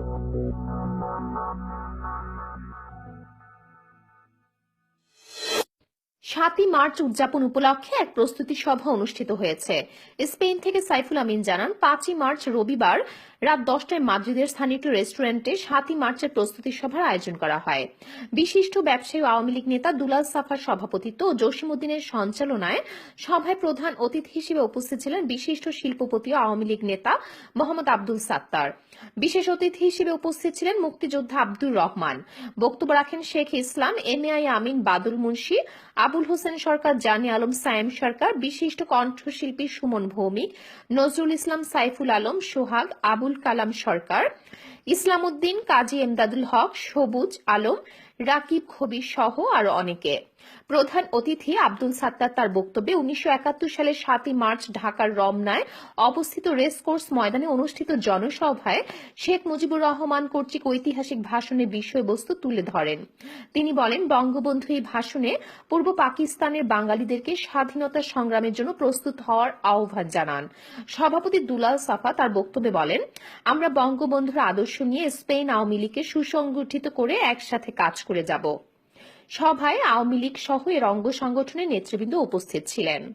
Thank you. সাতই March উদযাপন উপলক্ষে এক প্রস্তুতি সভা অনুষ্ঠিত হয়েছে। স্পেন থেকে সাইফুল আমিন জানান, পাঁচই মার্চ রবিবার রাত দশটায় মাদ্রিদের স্থানীয় একটি রেস্টুরেন্টে সাতই মার্চের প্রস্তুতি সভার আয়োজন করা হয়। বিশিষ্ট ব্যবসায়ী আওয়ামী লীগ নেতা দুলাল সাফার সভাপতিত্ব ও জসিমুদ্দিনের সঞ্চালনায় সভায় প্রধান অতিথি হিসেবে উপস্থিত ছিলেন বিশিষ্ট শিল্পপতি ও আওয়ামী লীগ নেতা মোহাম্মদ আব্দুল সাত্তার। বিশেষ অতিথি হিসেবে উপস্থিত ছিলেন মুক্তিযোদ্ধা আব্দুর রহমান। বক্তব্য রাখেন শেখ ইসলাম, এম আমিন, বাদুল মুন্সি, আবুল হোসেন সরকার, জানি আলম, সায়েম সরকার, বিশিষ্ট কণ্ঠশিল্পী সুমন ভৌমিক, নজরুল ইসলাম, সাইফুল আলম, সোহাগ, আবুল কালাম সরকার ইসলাম উদ্দিন কাজী এমদাদুল হক, সবুজ আলম রাকিব খবির সহ আরও অনেকে। প্রধান অতিথি আব্দুল সাত্তার তার বক্তব্যে উনিশশো সালের সাতই মার্চ ঢাকার রমনায় অবস্থিত রেসকোর্স ময়দানে অনুষ্ঠিত জনসভায় শেখ মুজিবুর রহমান কর্তৃক ঐতিহাসিক ভাষণের বিষয়বস্তু তুলে ধরেন। তিনি বলেন, বঙ্গবন্ধু এই ভাষণে পূর্ব পাকিস্তানের বাঙালিদেরকে স্বাধীনতা সংগ্রামের জন্য প্রস্তুত হওয়ার আহ্বান জানান। সভাপতি দুলাল সাফা তার বক্তব্যে বলেন, আমরা বঙ্গবন্ধুর আদর্শ নিয়ে স্পেন আওয়ামী লীগকে সুসংগঠিত করে একসাথে কাজ করে যাব। সভায় আওয়ামী লীগ সহ এর অঙ্গ সংগঠনের নেতৃবৃন্দ উপস্থিত ছিলেন।